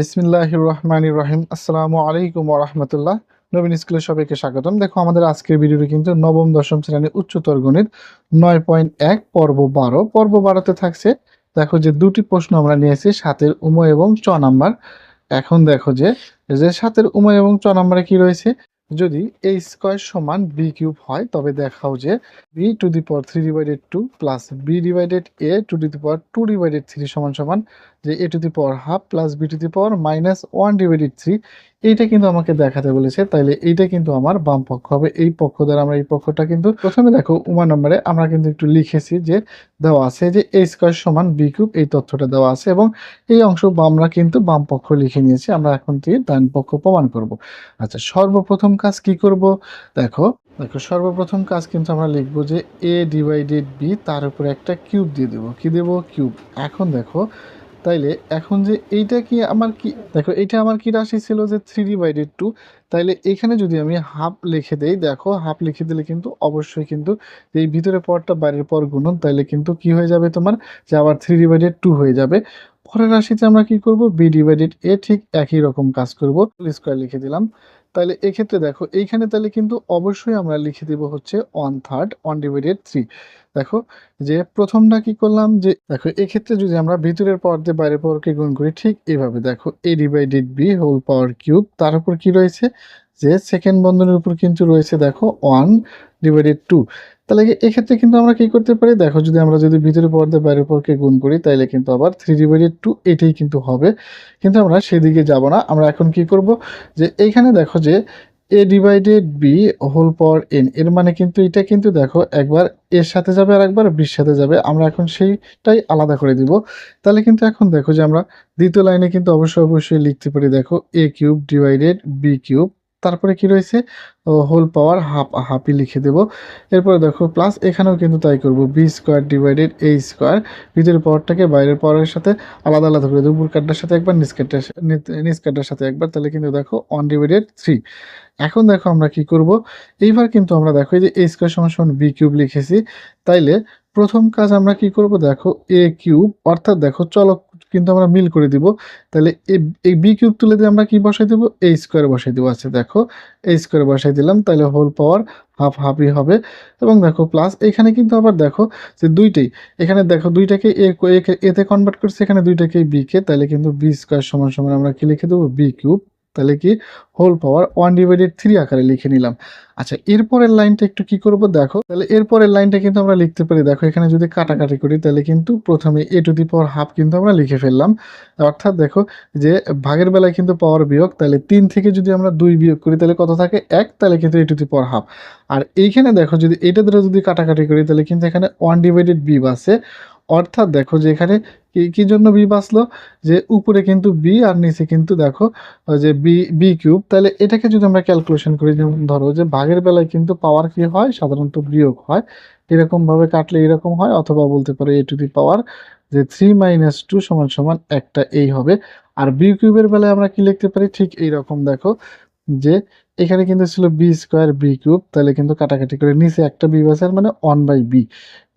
বিসমিল্লাহ রহমান রহিম আসসালামু আলাইকুম রহমতুল্লাহ। নবীন স্কুলের সবাইকে স্বাগতম। দেখো, আমাদের আজকের ভিডিওটি কিন্তু নবম, দশম শ্রেণির উচ্চতর গণিত নয় পয়েন্ট এক, পর্ব বারো। পর্ব বারোতে থাকছে, দেখো যে দুটি প্রশ্ন আমরা নিয়েছি, সাতের উময় এবং চ নাম্বার। এখন দেখো যে যে সাতের উময় এবং চ নাম্বারে কি রয়েছে? যদি এ স্কোয়ার সমান বি কিউব হয়, তবে দেখাও যে B to the power three divided two plus B divided A to the power two divided three সমান সমান যে A to the power half plus B to the power minus one divided three এইটা কিন্তু আমাকে দেখাতে বলেছে, তাইলে এইটা কিন্তু আমার বাম পক্ষ হবে। এই পক্ষ দ্বারা আমরা এই পক্ষটা কিন্তু প্রথমে দেখো উমা নম্বরে আমরা কিন্তু একটু লিখেছি যে দেওয়া আছে যে এ স্কোয়ার সমান বি কিউব এই তথ্যটা দেওয়া আছে এবং এই অংশ আমরা কিন্তু বাম পক্ষ লিখে নিয়েছি, আমরা এখন থেকে ডান পক্ষ প্রমাণ করব। আচ্ছা সর্বপ্রথম কাজ কি করব? দেখো দেখো, সর্বপ্রথম কাজ কিন্তু আমরা লিখব যে এ ডিভাইডেড বি তার উপরে একটা কিউব দিয়ে দেবো। কি দেবো? কিউব এখন দেখো তাইলে এখন যে এইটা কি আমার কি, দেখো এইটা আমার কি রাশি ছিল যে থ্রি ডিভাইডেড টু তাইলে এখানে যদি আমি হাফ লিখে দেই, দেখো হাফ লিখে দিলে কিন্তু অবশ্যই কিন্তু এই ভিতরে পরটা বাইরের পর গুণন, তাইলে কিন্তু কি হয়ে যাবে তোমার? যে আবার থ্রি ডিভাইডেড টু হয়ে যাবে। পরের রাশিতে আমরা কি করব? বি ডিভাইডেড এ ঠিক একই রকম কাজ করব। স্কোয়ার লিখে দিলাম। তাহলে এক্ষেত্রে দেখো এইখানে তাহলে কিন্তু অবশ্যই আমরা লিখে দেব হচ্ছে one third one divided three দেখো, যে প্রথমটা কি করলাম? যে দেখো, এক্ষেত্রে যদি আমরা ভিতরের পাওয়ার দিয়ে বাইরের পাওয়ারকে গুণ করি, ঠিক এইভাবে দেখো A divided B whole power cube তার উপর কি রয়েছে? যে সেকেন্ড বন্ধনের উপর কিন্তু রয়েছে দেখো ওয়ান ডিভাইডেড টু তাহলে এক্ষেত্রে কিন্তু আমরা কি করতে পারি? দেখো, যদি আমরা যদি ভিতরে দিয়ে বাইরের পাওয়ারকে গুণ করি তাহলে কিন্তু আবার থ্রি ডিভাইডেড টু এটাই কিন্তু হবে। কিন্তু আমরা সেদিকে যাব না। আমরা এখন কি করব? যে এইখানে দেখো যে A divided B whole power N এর মানে কিন্তু এটা কিন্তু দেখো একবার এর সাথে যাবে আর একবার বির সাথে যাবে, আমরা এখন সেইটাই আলাদা করে দিব। তাহলে কিন্তু এখন দেখো যে আমরা দ্বিতীয় লাইনে কিন্তু অবশ্যই অবশ্যই লিখতে পারি, দেখো A cube divided B cube তারপরে কি রয়েছে? হোল পাওয়ার হাফ হাফই লিখে দেব। এরপরে দেখো প্লাস এখানেও কিন্তু তাই করব। B square divided A square ভিতরের পাওয়ারটাকে বাইরের পাওয়ারের সাথে আলাদা আলাদা করে দেবো। উপর সাথে একবার, নিচ কাঠটার সাথে একবার। তাহলে কিন্তু দেখো অন ডিভাইডেড থ্রি এখন দেখো আমরা কি করব? এইবার কিন্তু আমরা দেখো, এই যে এ স্কোয়ার সমান সমান বি কিউব লিখেছি, তাইলে প্রথম কাজ আমরা কি করব? দেখো এ কিউব অর্থাৎ দেখো, চলক কিন্তু আমরা মিল করে দিব। তাহলে এই বি কিউব তুলে দিয়ে আমরা কি বসাই দেবো? এই স্কোয়ারে বসাই দেবো। আচ্ছা দেখো এই স্কোয়ারে বসাই দিলাম, তাহলে হোল পাওয়ার হাফ হাফই হবে। এবং দেখো প্লাস এখানে কিন্তু আবার দেখো যে দুইটাই। এখানে দেখো, দুইটাকে এ এতে কনভার্ট করছে, এখানে দুইটাকে বিকে তাহলে কিন্তু বি স্কোয়ার সমান সমান আমরা কি লিখে দেবো? বি কিউব তাহলে কি? Whole power one divided three আকারে লিখে নিলাম। আচ্ছা এরপরের লাইনটা একটু কি করব? দেখো, তাহলে এরপরের লাইনটা কিন্তু আমরা লিখতে পারি। দেখো, এখানে যদি কাটাকাটি করি, তাহলে কিন্তু প্রথমে এ টু দি পাওয়ার হাফ কিন্তু আমরা লিখে ফেললাম। অর্থাৎ দেখো, যে ভাগের বেলায় কিন্তু পাওয়ার বিয়োগ, তাহলে তিন থেকে যদি আমরা দুই বিয়োগ করি, তাহলে কত থাকে? এক, তাহলে কিন্তু এ টু দি পাওয়ার হাফ আর এইখানে দেখো, যদি এটা ধরে যদি কাটাকাটি করি, তাহলে কিন্তু এখানে ওয়ান ডিভাইডেড বি বাসে অর্থাৎ দেখো যে এখানে কি কি জন্য বি বাঁচলো? যে উপরে কিন্তু বি আর নিচে কিন্তু দেখো যে বি বি কিউব তাহলে এটাকে যদি আমরা ক্যালকুলেশন করি, যেমন ধরো যে ভাগের বেলায় কিন্তু পাওয়ার কি হয়? সাধারণত বিয়োগ হয়। এরকম ভাবে কাটলে এরকম হয়, অথবা বলতে পারো এ টু দি পাওয়ার যে থ্রি মাইনাস টু সমান সমান একটা এই হবে। আর বি কিউবের বেলায় আমরা কি লিখতে পারি? ঠিক এই রকম দেখো যে এখানে কিন্তু ছিল বি স্কোয়ার বি কিউব তাহলে কিন্তু কাটাকাটি করে নিচে একটা বি বাসের মানে ওয়ান বাই বি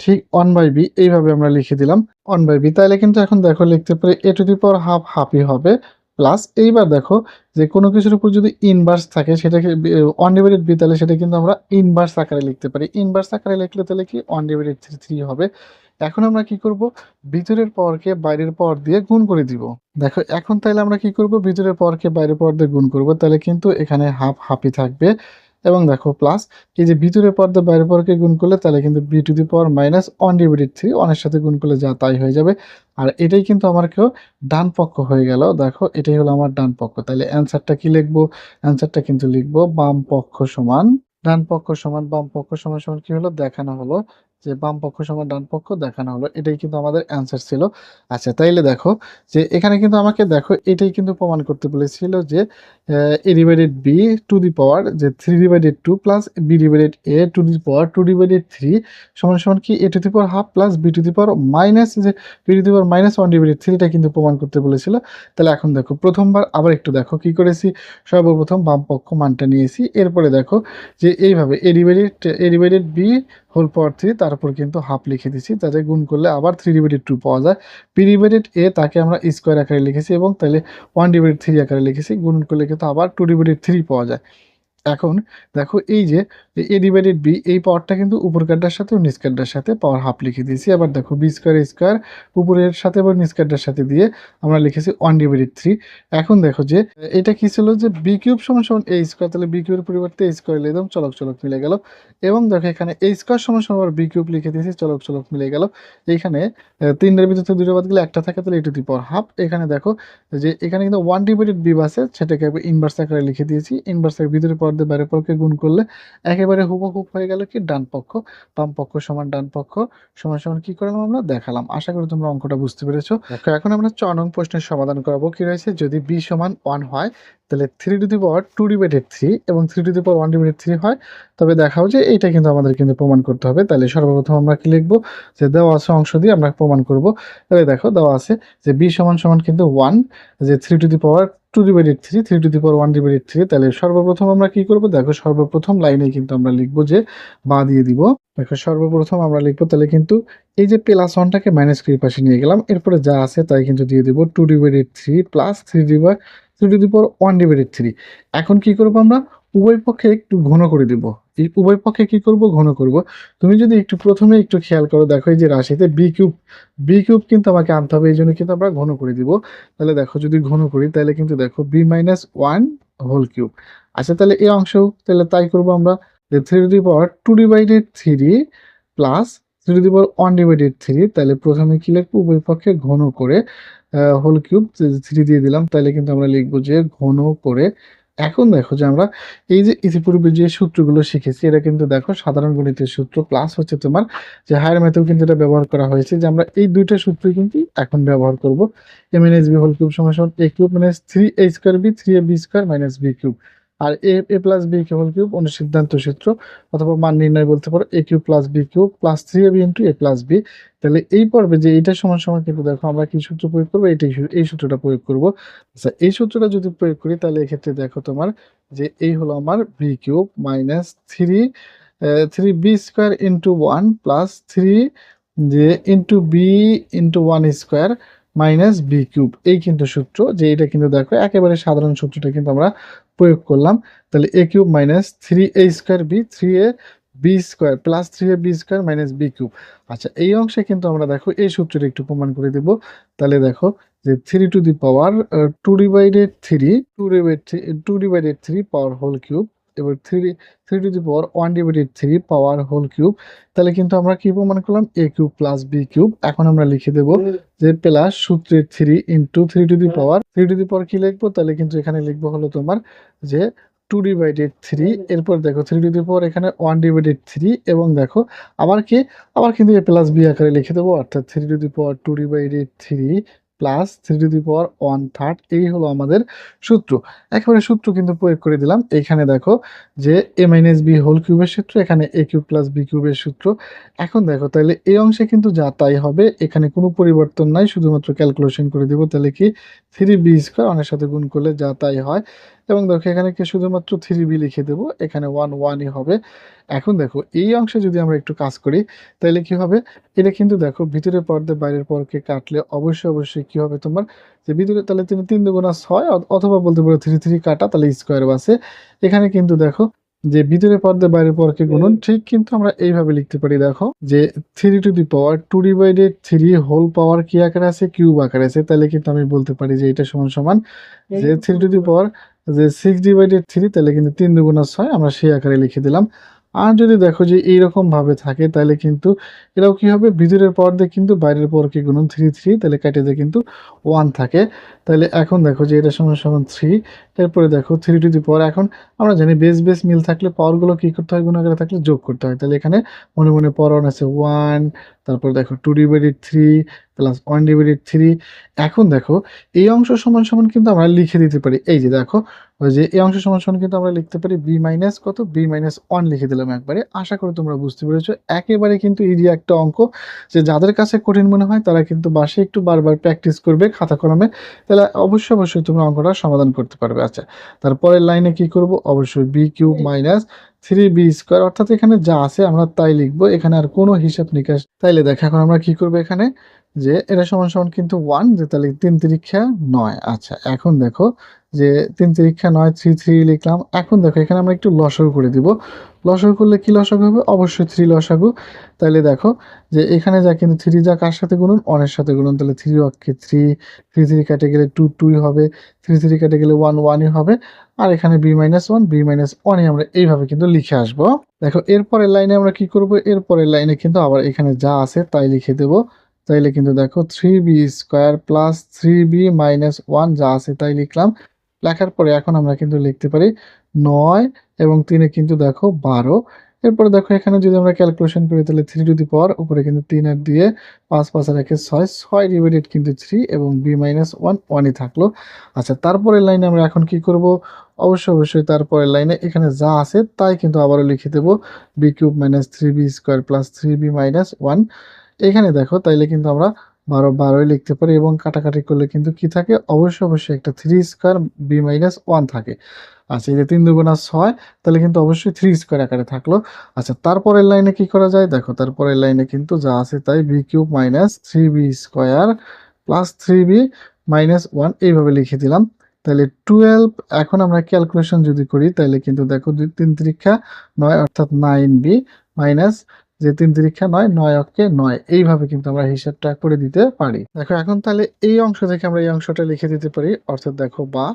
ঠিক ওয়ান বাই বি এইভাবে আমরা লিখে দিলাম ওয়ান বাই বি তাহলে কিন্তু এখন দেখো লিখতে পারি এ টু দি পাওয়ার হাফ হাফই হবে প্লাস এইবার দেখো যে কোনো কিছুর উপর যদি ইনভার্স থাকে, সেটাকে ওয়ান ডিভাইডেড বি তাহলে সেটা কিন্তু আমরা ইনভার্স আকারে লিখতে পারি। ইনভার্স আকারে লিখলে তাহলে কি? ওয়ান ডিভাইডেড থ্রি থ্রি হবে। এখন আমরা কি করব? ভিতরের পাওয়ারকে বাইরের পাওয়ার দিয়ে গুণ করে দিব। দেখো, এখন তাহলে আমরা কি করব? ভিতরের পাওয়ারকে বাইরের পাওয়ার দিয়ে গুণ করব। তাহলে কিন্তু এখানে হাফ হাফই থাকবে। এবং দেখো প্লাস এই যে ভিতরের পাওয়ার দিয়ে বাইরের পাওয়ারকে গুণ করলে তাহলে কিন্তু B to the power minus one divided three ওয়ানের সাথে গুণ করলে যা তাই হয়ে যাবে। আর এটাই কিন্তু আমার কেউ ডান পক্ষ হয়ে গেল। দেখো, এটাই হলো আমার ডান পক্ষ। তাহলে অ্যান্সারটা কি লিখব? অ্যান্সারটা কিন্তু লিখব বাম পক্ষ সমান, ডান পক্ষ সমান, বাম পক্ষ সমান সমান কি হলো? দেখানো হলো। যে বাম পক্ষ সমান ডান পক্ষ দেখানো হলো, এটাই কিন্তু আমাদের অ্যান্সার ছিল। আচ্ছা তাইলে দেখো যে এখানে কিন্তু আমাকে দেখো এটাই কিন্তু প্রমাণ করতে বলেছিল যে A divided B to the power যে three divided two plus B divided A to the power two divided three সমান সমান কি A to the power half plus B to the power minus যে B to the power minus one divided থ্রিটা কিন্তু প্রমাণ করতে বলেছিল। তাহলে এখন দেখো প্রথমবার আবার একটু দেখো কি করেছি। সর্বপ্রথম বাম পক্ষ মানটা নিয়েছি। এরপরে দেখো যে এইভাবে A divided A divided B whole power three তার তারপর কিন্তু হাফ লিখে দিচ্ছি তাতে গুণ করলে আবার থ্রি ডিভাইডেড টু পাওয়া যায়। পি ডিভাইডেড এ তাকে আমরা স্কোয়ার আকারে লিখেছি এবং তাহলে ওয়ান ডিভাইডেড থ্রি আকারে লিখেছি। গুণ করলে কিন্তু আবার টু ডিভাইডেড থ্রি পাওয়া যায়। এখন দেখো এই যে এ ডিভাইডেড বি এই পাওয়ারটা কিন্তু উপর উপরকারটার সাথে ও নিচকারটার সাথে পাওয়ার হাফ লিখে দিয়েছি। আবার দেখো বি স্কোয়ার স্কোয়ার উপরের সাথে এবং নিচকারটার সাথে দিয়ে আমরা লিখেছি ওয়ান ডিভাইডেড থ্রি এখন দেখো যে, এটা কি ছিল যে বি কিউব সমান সমান এ স্কোয়ার তাহলে বি কিউবের পরিবর্তে এ স্কোয়ার লিখলাম, চলক চলক মিলে গেল। এবং দেখো এখানে এ স্কোয়ার সমান সমান আবার বি কিউব লিখে দিয়েছি, চলক চলক মিলে গেল। এইখানে তিনটার ভিতরে দুটো বাদ গেলে একটা থাকে, তাহলে এ টু দি পাওয়ার হাফ এখানে দেখো যে, এখানে কিন্তু ওয়ান ডিভাইডেড বি আছে, সেটাকে ইনভার্স আকারে লিখে দিয়েছি। ইনভার্স ভিতরে দিয়ে বাইরের পক্ষে গুণ করলে একেবারে হুবহুব হয়ে গেল কি? ডান পক্ষ বাম পক্ষ সমান ডান পক্ষ সমান সমান কি করলাম আমরা? দেখালাম। আশা করি তোমরা অঙ্কটা বুঝতে পেরেছ। এখন আমরা চ নং প্রশ্নের সমাধান করাবো। কি রয়েছে? যদি বি সমান ওয়ান হয় তাহলে three to the power two divided three এবং three to the power one divided three হয়। তবে দেখাও যে এইটা কিন্তু আমাদের কিন্তু প্রমাণ করতে হবে। তাহলে সর্বপ্রথম আমরা কি লিখব? যে দেওয়া আছে অংশ দিয়ে আমরা প্রমাণ করব। তাহলে দেখো দেওয়া আছে যে বি সমান সমান কিন্তু ওয়ান যে three to the power two divided three three to the power one divided three তাহলে সর্বপ্রথম আমরা কি করব? দেখো সর্বপ্রথম লাইনে কিন্তু আমরা লিখব যে বা দিয়ে দিব। দেখো সর্বপ্রথম আমরা লিখব, তাহলে কিন্তু এই যে প্লাস ওয়ানটাকে মাইনাস থ্রির পাশে নিয়ে গেলাম, এরপরে যা আছে তাই কিন্তু দিয়ে দিব two divided three plus three divide three to the power one divided three এখন কি করব আমরা? উভয় পক্ষে একটু ঘন করে দিব। এই উভয় পক্ষে কি করব? ঘন করব। তুমি যদি একটু প্রথমে একটু খেয়াল করো, দেখো এই যে রাশিতে বি কিউব বি কিউব কিন্তু আমাকে আনতে হবে এই জন্য কিন্তু আমরা ঘন করে দিব। তাহলে দেখো যদি ঘন করি, তাহলে কিন্তু দেখো B minus one whole cube আচ্ছা তাহলে এই অংশ, তাহলে তাই করব আমরা যে three to the power two divided three plus three the power one divided three তাহলে প্রথমে কি লিখব? উভয় পক্ষে ঘন করে হোল কিউব থ্রি দিয়ে দিলাম, তাহলে কিন্তু আমরা লিখব যে ঘন করে এখন দেখো যে আমরা এই যে ইতিপূর্বে যে সূত্রগুলো শিখেছি, এটা কিন্তু দেখো সাধারণ গণিতের সূত্র প্লাস হচ্ছে তোমার যে হায়ার ম্যাথেও কিন্তু এটা ব্যবহার করা হয়েছে যে আমরা এই দুইটা সূত্র কিন্তু এখন ব্যবহার করব। M N S B whole cube সমান সমান A cube minus three A square B three A B square minus B cube R A A plus B whole cube অনুসিদ্ধান্ত সূত্র অথবা মান নির্ণয় বলতে পারো A cube plus B cube plus three A B into A plus B তাহলে এই পর্বে যে এইটা সমান সমান কিন্তু দেখো আমরা কি সূত্র প্রয়োগ করব? এইটাই এই সূত্রটা প্রয়োগ করব। আচ্ছা এই সূত্রটা যদি প্রয়োগ করি তাহলে এক্ষেত্রে দেখো তোমার যে এই হলো আমার B cube minus three three B square into one plus three যে into B into one square minus B cube. এই কিন্তু সূত্র যে এটা কিন্তু দেখো, একেবারে সাধারণ সূত্রটা কিন্তু আমরা প্রয়োগ করলাম। তাহলে A cube minus three A square B three A B square plus three A B square minus B cube. আচ্ছা এই অংশে কিন্তু আমরা দেখো, এই সূত্রটা একটু প্রমাণ করে দেব। তাহলে দেখো যে three to the power two divided three two divide three two divided three power whole cube. এবার three three to the power one divided three power whole cube তাহলে কিন্তু আমরা কি প্রমাণ করলাম? A cube plus B cube এখন আমরা লিখে দেব যে প্লাস সূত্রের three into three to the power three to the power কি লিখব? তাহলে কিন্তু এখানে লিখব হলো তোমার যে টু ডিভাইডেড থ্রি এরপর দেখো থ্রি টু দি পাওয়ার এখানে ওয়ান ডিভাইডেড থ্রি এবং দেখো আবার কি? আবার কিন্তু এ প্লাস বি আকারে লিখে দেবো। অর্থাৎ three to the power two divided three plus three to the power one third এই হলো আমাদের সূত্র। একেবারে সূত্র কিন্তু প্রয়োগ করে দিলাম। এখানে দেখো যে এ মাইনাস বি হোল কিউবের সূত্র, এখানে এ কিউব প্লাস বি কিউবের সূত্র। এখন দেখো তাহলে এই অংশে কিন্তু যা তাই হবে, এখানে কোনো পরিবর্তন নাই, শুধুমাত্র ক্যালকুলেশন করে দিব। তাহলে কি? থ্রি বি স্কোয়ার অনেক সাথে গুণ করলে যা তাই হয় এবং দেখো এখানে কি শুধুমাত্র থ্রি বি লিখে দেবো এখানে ওয়ান ওয়ানই হবে। এখন দেখো এই অংশে যদি আমরা একটু কাজ করি তাহলে কি হবে? এটা কিন্তু দেখো ভিতরের পর্দে বাইরের পরকে কাটলে অবশ্যই অবশ্যই কি হবে তোমার? যে ভিতরে তাহলে তুমি তিন দুগুণা ছয় অথবা বলতে পারো থ্রি থ্রি কাটা তাহলে স্কোয়ার বাসে এখানে কিন্তু দেখো যে ভিতরে পর্দে বাইরের পরকে গুণন ঠিক কিন্তু আমরা এইভাবে লিখতে পারি দেখো যে three to the power two divided three whole power কি আকারে আছে? কিউব আকারে আছে। তাহলে কিন্তু আমি বলতে পারি যে এটা সমান সমান যে থ্রি টু দি পাওয়ার যে সিক্স ডিভাইডেড থ্রি তাহলে কিন্তু তিন দুগুণা ছয়, আমরা সেই আকারে লিখে দিলাম। আর যদি দেখো যে এইরকম ভাবে থাকে, তাহলে কিন্তু এটাও কি হবে? ভিতরের পর্দে কিন্তু বাইরের পরকে গুণন থ্রি থ্রি তাহলে কেটে দিয়ে কিন্তু ওয়ান থাকে। তাহলে এখন দেখো যে এটা সমান সমান থ্রি এরপরে দেখো থ্রি টু দি পাওয়ার এখন আমরা জানি বেস বেস মিল থাকলে পাওয়ারগুলো কী করতে হয়? গুণ আকারে থাকলে যোগ করতে হয়। তাহলে এখানে মনে মনে পর আছে ওয়ান তারপর দেখো two divided three plus one divided three এখন দেখো এই অংশ সমান সমান কিন্তু আমরা লিখে দিতে পারি। এই যে দেখো ওই যে এই অংশ সমান সমান কিন্তু আমরা লিখতে পারি বি মাইনাস কত? বি মাইনাস ওয়ান লিখে দিলাম একবারে। আশা করি তোমরা বুঝতে পেরেছ। একেবারে কিন্তু ইজি একটা অঙ্ক। যে যাদের কাছে কঠিন মনে হয় তারা কিন্তু বাসে একটু বারবার প্র্যাকটিস করবে খাতা কলমে। তাহলে অবশ্যই অবশ্যই তোমরা অঙ্কটা সমাধান করতে পারবে। আচ্ছা তারপরের লাইনে কি করব? অবশ্যই B cube minus three B square অর্থাৎ এখানে যা আছে আমরা তাই লিখব, এখানে আর কোনো হিসাব নিকাশ তাইলে দেখো, এখন আমরা কি করব এখানে? যে এটা সমান সমান কিন্তু ওয়ান যে তাহলে তিন তিরিক্ষা নয়। আচ্ছা এখন দেখো যে তিন তিরিক্ষা নয় থ্রি থ্রি লিখলাম। এখন দেখো, এখানে আমরা একটু লসাগু করে দিব। লসাগু করলে কি লসাগু হবে? অবশ্যই থ্রি লসাগু। তাহলে দেখো যে এখানে যা কিন্তু থ্রি যা কার সাথে গুণন? অনের সাথে গুণন। তাহলে থ্রি অক্ষে থ্রি থ্রি থ্রি কাটে গেলে টু টুই হবে। থ্রি থ্রি কাটে গেলে ওয়ান ওয়ানই হবে। আর এখানে B minus one B minus ওয়ানই আমরা এইভাবে কিন্তু লিখে আসব। দেখো, এরপরের লাইনে আমরা কি করব? এরপরের লাইনে কিন্তু আবার এখানে যা আছে তাই লিখে দেব। তাইলে কিন্তু দেখো three B square plus three B minus one যা আছে তাই লিখলাম। লেখার পরে এখন আমরা কিন্তু লিখতে পারি নয় এবং তিনে কিন্তু দেখো বারো। এরপরে দেখো এখানে যদি আমরা ক্যালকুলেশন করি তাহলে থ্রি টু দি পাওয়ার উপরে কিন্তু তিন আর দিয়ে পাঁচ পাঁচ আর একে ছয় ছয় ডিভাইডেড কিন্তু থ্রি এবং বি মাইনাস ওয়ান ওয়ানই থাকল। আচ্ছা তারপরের লাইনে আমরা এখন কি করব? অবশ্যই অবশ্যই তারপরের লাইনে এখানে যা আছে তাই কিন্তু আবারও লিখে দেবো। B cube minus three B square plus three B minus one এখানে দেখো, তাইলে কিন্তু আমরা বারো বারোই লিখতে পারি এবং কাটাকাটি করলে কিন্তু কি থাকে? অবশ্যই অবশ্যই একটা three square B minus one থাকে। আচ্ছা এই যে তিন দুগুণা ছয়, তাহলে কিন্তু অবশ্যই থ্রি স্কোয়ার আকারে থাকল। আচ্ছা তারপরের লাইনে কি করা যায়? দেখো, তারপরের লাইনে কিন্তু যা আছে তাই B cube minus three B square plus three B minus one এইভাবে লিখে দিলাম। তাহলে টুয়েলভ এখন আমরা ক্যালকুলেশন যদি করি তাহলে কিন্তু দেখো দুই, তিন তিরিক্ষা নয়, অর্থাৎ নাইন বি মাইনাস যে তিন তিরিক্ষা নয় নয় অক্ষে নয়। এইভাবে কিন্তু আমরা হিসাবটা করে দিতে পারি। দেখো, এখন তাহলে এই অংশ থেকে আমরা এই অংশটা লিখে দিতে পারি। অর্থাৎ দেখো, বা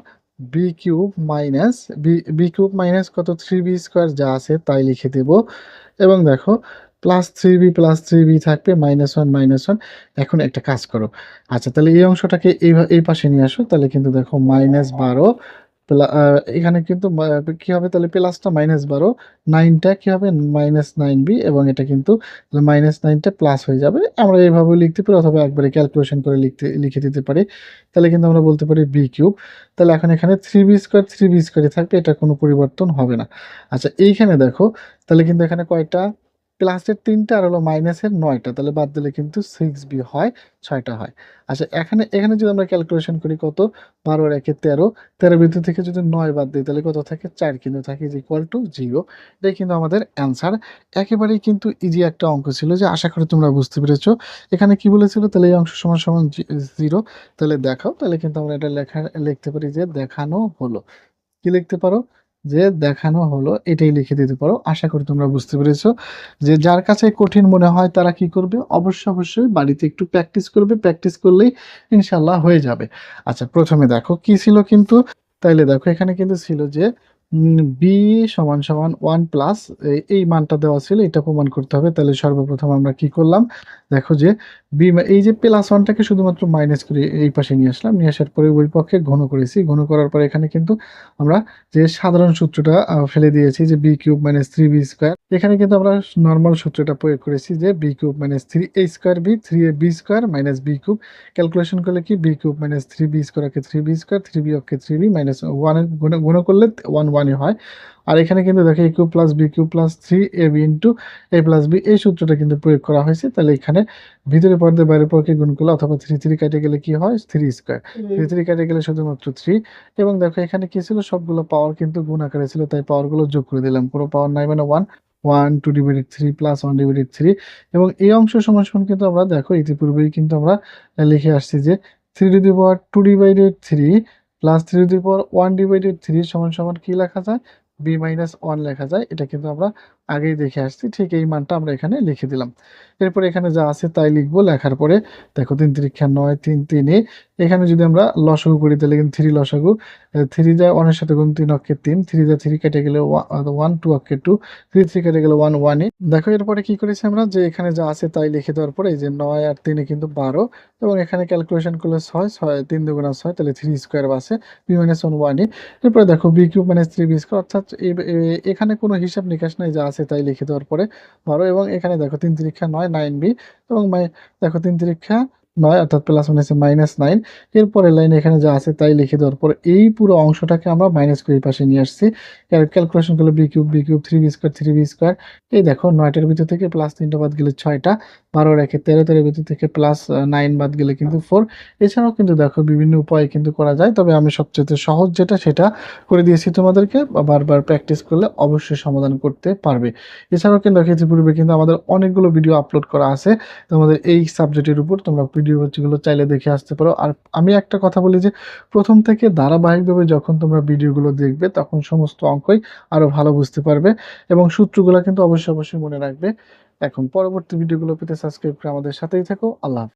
B cube minus B cube minus কত? থ্রি বি স্কোয়ার যা আছে তাই লিখে দেব। এবং দেখো plus three B plus three B থাকবে মাইনাস ওয়ান মাইনাস ওয়ান এখন একটা কাজ করো। আচ্ছা তাহলে এই অংশটাকে এই এই পাশে নিয়ে আসো। তাহলে কিন্তু দেখো মাইনাস বারো এখানে কিন্তু কি হবে? তাহলে প্লাসটা মাইনাস বারো। নাইনটা কি হবে? মাইনাস নাইন বি এবং এটা কিন্তু মাইনাস নাইনটা প্লাস হয়ে যাবে। আমরা এইভাবে লিখতে পারি অথবা একবারে ক্যালকুলেশন করে লিখতে, লিখে দিতে পারি। তাহলে কিন্তু আমরা বলতে পারি বি কিউব তাহলে এখন এখানে three B square three B স্কোয়ারে থাকবে। এটা কোনো পরিবর্তন হবে না। আচ্ছা এইখানে দেখো, তাহলে কিন্তু এখানে কয়টা? প্লাসের তিনটা আর হলো মাইনাসের নয়টা, তাহলে বাদ দিলে কিন্তু সিক্স বি হয়, ছয়টা হয়। আচ্ছা এখানে এখানে যদি আমরা ক্যালকুলেশন করি কত? বারো একে তেরো। তেরো ভিতর থেকে যদি নয় বাদ দিই, তাহলে কত থাকে? চার কিন্তু থাকে ইজ ইকুয়াল টু জিরো এটাই কিন্তু আমাদের অ্যান্সার একেবারেই কিন্তু ইজি একটা অঙ্ক ছিল যে আশা করি তোমরা বুঝতে পেরেছ। এখানে কি বলেছিল? তাহলে এই অংশ সমান সমান জিরো তাহলে দেখাও। তাহলে কিন্তু আমরা এটা লেখা, লিখতে পারি যে দেখানো হলো। কি লিখতে পারো? যে দেখানো হলো, এটাই লিখে দিতে পারো। আশা করি তোমরা বুঝতে পেরেছ যে যার কাছে কঠিন মনে হয় তারা কি করবে? অবশ্যই অবশ্যই বাড়িতে একটু প্র্যাকটিস করবে। প্র্যাকটিস করলেই ইনশাল্লাহ হয়ে যাবে। আচ্ছা প্রথমে দেখো, কি ছিল কিন্তু? তাইলে দেখো, এখানে কিন্তু ছিল যে বি সমান সমান ওয়ান প্লাস এই মানটা দেওয়া ছিল, এটা প্রমাণ করতে হবে। তাহলে সর্বপ্রথম আমরা কি করলাম? দেখো যে বি এই যে প্লাস ওয়ানটাকে শুধুমাত্র মাইনাস করে এই পাশে নিয়ে আসলাম। নিয়ে আসার পরে ওই পক্ষে ঘন করেছি। ঘন করার পরে এখানে কিন্তু আমরা যে সাধারণ সূত্রটা ফেলে দিয়েছি যে B cube minus three B square এখানে কিন্তু আমরা নর্মাল সূত্রটা প্রয়োগ করেছি যে B cube minus three A square B three A B square minus B cube calculation করলে কি? B cube minus three B square okay three B square three B okay three B minus ওয়ানের গুণ করলে one ওয়ানই হয়। আর এখানে কিন্তু দেখো A cube plus B cube plus three A B into A plus B এই সূত্রটা কিন্তু প্রয়োগ করা হয়েছে। তাহলে এখানে ভিতরে পর্দে বাইরের পরকে গুণ করলে অথবা থ্রি থ্রি কেটে গেলে কি হয়? Three square. থ্রি থ্রি কেটে গেলে শুধুমাত্র থ্রি। এবং দেখো এখানে কি ছিল? সবগুলো পাওয়ার কিন্তু গুণ আকারে ছিল তাই পাওয়ারগুলো যোগ করে দিলাম। কোনো পাওয়ার নাই মানে one one two divided three plus one divided three এবং এই অংশ সমান কিন্তু আমরা দেখো ইতিপূর্বেই কিন্তু আমরা লিখে আসছি যে three to the power two divided three plus three to the power one divided three সমান সমান কী লেখা যায়? বি মাইনাস ওয়ান লেখা যায়। এটা কিন্তু আমরা আগেই দেখে আসছি। ঠিক এই মানটা আমরা এখানে লিখে দিলাম। এরপর এখানে যা আছে তাই লিখব। লেখার পরে দেখো তিন তিরিক্ষা নয়, তিন তিনে এখানে যদি আমরা লসাগু করি, তাহলে কিন্তু থ্রি লসাগু। থ্রি যায় ওয়ানের সাথে গুণ তিন অক্ষে তিন, থ্রি যায় থ্রি কেটে গেলে ওয়ান, টু অক্ষের টু, থ্রি থ্রি কেটে গেলে ওয়ান ওয়ানই দেখো, এরপরে কি করেছি আমরা? যে এখানে যা আছে তাই লিখে দেওয়ার পরে এই যে নয় আর তিনে কিন্তু বারো, এবং এখানে ক্যালকুলেশন করলে ছয় ছয়, তিন দুগুণা ছয়, তাহলে থ্রি স্কোয়ার আছে বি মাইনাস ওয়ান ওয়ানই এরপরে দেখো, B cube minus three B square, অর্থাৎ এ- এ- এখানে কোনো হিসাব নিকাশ নাই, যা আছে তাই লিখে দেওয়ার পরে বারো, এবং এখানে দেখো তিন তিরিক্ষা নয়, নাইন বি, এবং দেখো তিন তিরিক্ষা নয়, অর্থাৎ প্লাস মাইনাস মাইনাস নাইন এরপরে লাইন এখানে যা আছে তাই লিখে দেওয়ার পর এই পুরো অংশটাকে আমরা মাইনাস করে পাশে নিয়ে আসছি। ক্যালকুলেশন করলে B cube B cube three B square three B square এই দেখো, নয়টার ভিতর থেকে প্লাস তিনটা বাদ গেলে ছয়টা, বারো রেখে তেরো তেরো ভিতর থেকে প্লাস নাইন বাদ গেলে কিন্তু ফোর এছাড়াও কিন্তু দেখো বিভিন্ন উপায়ে কিন্তু করা যায়, তবে আমি সবচেয়ে সহজ যেটা, সেটা করে দিয়েছি তোমাদেরকে। বারবার প্র্যাকটিস করলে অবশ্যই সমাধান করতে পারবে। এছাড়াও কিন্তু ইতিপূর্বে কিন্তু আমাদের অনেকগুলো ভিডিও আপলোড করা আছে। তোমাদের এই সাবজেক্টের উপর তোমরা ভিডিওগুলো চাইলে দেখে আসতে পারো। আর আমি একটা কথা বলি যে, প্রথম থেকে ধারাবাহিকভাবে যখন তোমরা ভিডিওগুলো দেখবে, তখন সমস্ত অঙ্কই আরও ভালো বুঝতে পারবে এবং সূত্রগুলো কিন্তু অবশ্যই অবশ্যই মনে রাখবে। এখন পরবর্তী ভিডিওগুলো পেতে সাবস্ক্রাইব করে আমাদের সাথেই থাকো। আল্লাহ।